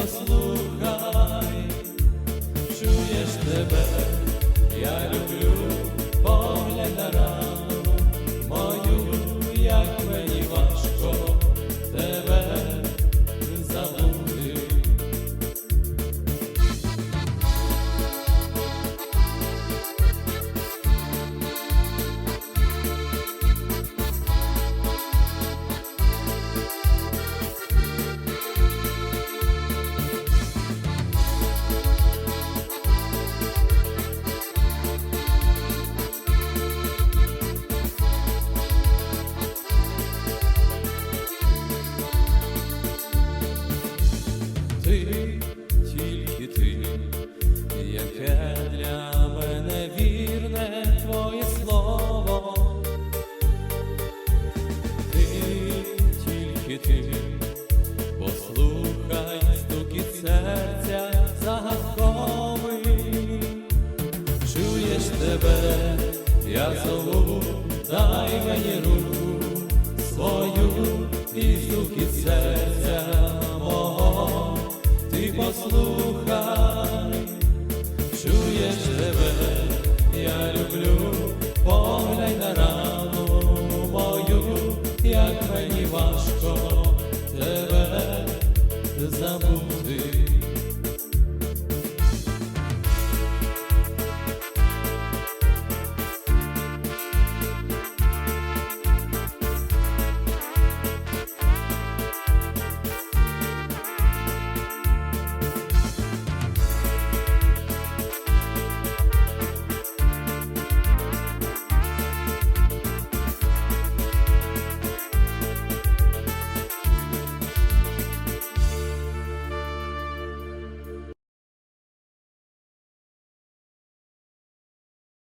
послухай, чуєш тебе, Ти, тільки ти, яке для мене вірне твоє слово. Ти, тільки ти, послухай стукіт серця загадковий. Чуєш тебе, я зову, дай мені руку послухай, чуєш тебе, я люблю, поглянь на рану мою, як мені важко тебе забути.